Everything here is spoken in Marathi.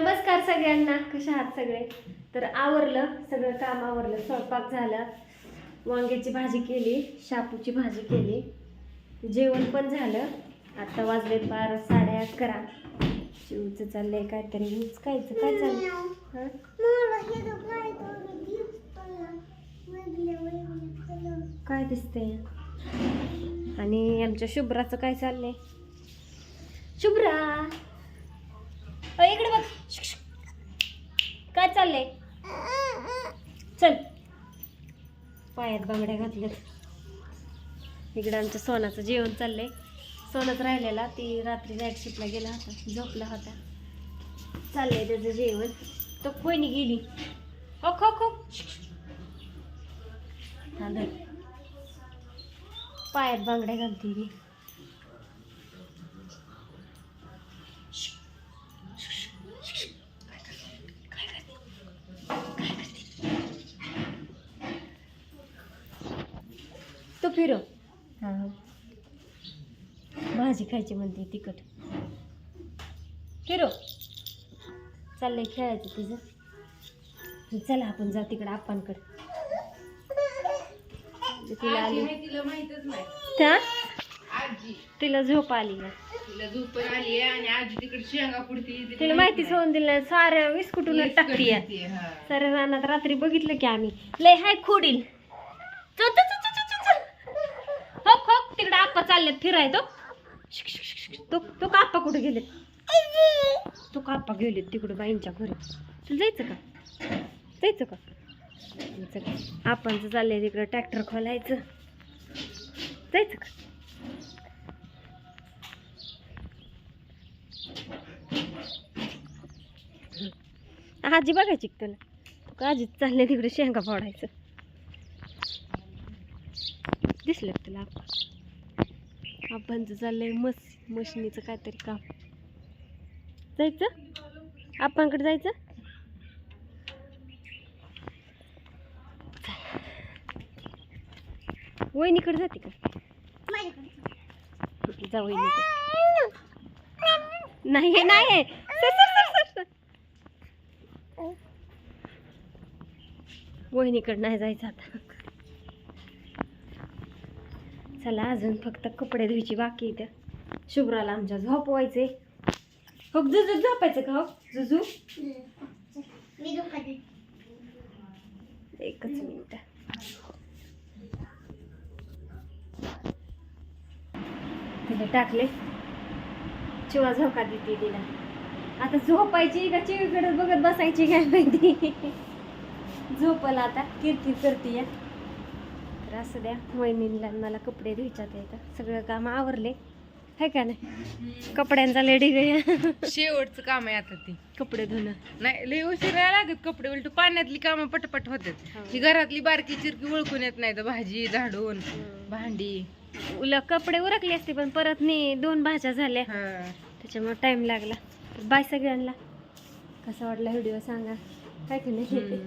नमस्कार सगळ्यांना. कशा आहात सगळे? तर आवरलं सगळं काम आवरलं स्वयंपाक झाला. वांग्याची भाजी केली शापूची भाजी केली. जेवण पण झालं. आता वाजले बारा साडे अकरा. शिवचं चाललंय काहीतरी. उचकायचं काय चाललं हं? काय दिसतंय? आणि आमच्या शुभ्राचं काय चाललंय? शुभ्रा! अ, इकडे बघ. शिक, शिक. काय चाललंय? चल. पायात बांगड्या घातल्यात. इकडं आमच्या सोनाचं जेवण चाललंय. सोनच राहिलेला ती रात्री नाईट शिपला गेला होता. झोपला होता. चाललंय त्याचं जेवण. तो कोणी गेली. हो खो खो. हा धर. पायात बांगड्या घालते मी. फिरव हा. भाजी खायची म्हणते तिखट. फिरव चाललंय खेळायचं तिचं. चला आपण जाऊ तिकडं आप्पांकडे. तिला आली. तिला माहितच नाही. त्या आजी. तिला झोप आली ना. तिला झोप पण आली आहे आणि आजी तिकडे शेंगा पुढती तिला माहितीच होऊन दिलं नाही. साऱ्या विस्कुटून टाकती साऱ्या रानात रात्री बघितलं की आम्ही. लय हाय खोडील. चल, तिकडे आप्पा चाललेत फिराय तो शिक, शिक, शिक, शिक. तो तो का आप्पा कुठे गेले तो का आप्पा गेलेत तिकडे बाईंच्या घरी? तुला जायचं का? जायचं का? चल आपणचं चाललंय तिकडं ट्रॅक्टर खोलायचं. जायचं का? आजी बघायची का तुला का आजी चालले तिकडे शेंगा फोडायचं? दिसलं तुला आपण आपणचं चाललंय मस मशिनीचं काहीतरी काम. जायचं? आपणकडे जायचं? वहिनीकडे जाते का? जा वहिनीकडे नाही नाही आहे. वहिनीकडे नाही जायचं आता. चला अजून फक्त कपडे धुवायची बाकी इथं. शुभ्राला आमच्या झोपवायचे हो जुजू झोपायचं का हो? जुजू? एकच मिनिट. तिला टाकले. चिवा झोका देते तिला. आता झोपायची का चिवीकडे बघत बसायची काय माहिती? झोपला आता किरकिर करते. तर असं द्या वहिनीला मला कपडे धुयच्यात येतात सगळं काम आवरले. है का नाही? कपड्यांचा लेडी गया शेवटचं काम आहे आता ती. कपडे धुणं. नाही लय उशीर नाही लागत कपडे उलट. पाण्यातली कामं पटपट होतात. हा. ही घरातली बारकी चिरकी ओळखून येत नाही तर भाजी झाडून भांडी. उल कपडे उरकले असते पण परत नी दोन भाज्या झाल्या. हा. त्याच्यामुळे टाइम लागला. बाय सगळ्यांना. कसा वाटला व्हिडिओ सांगा. काय की नाही?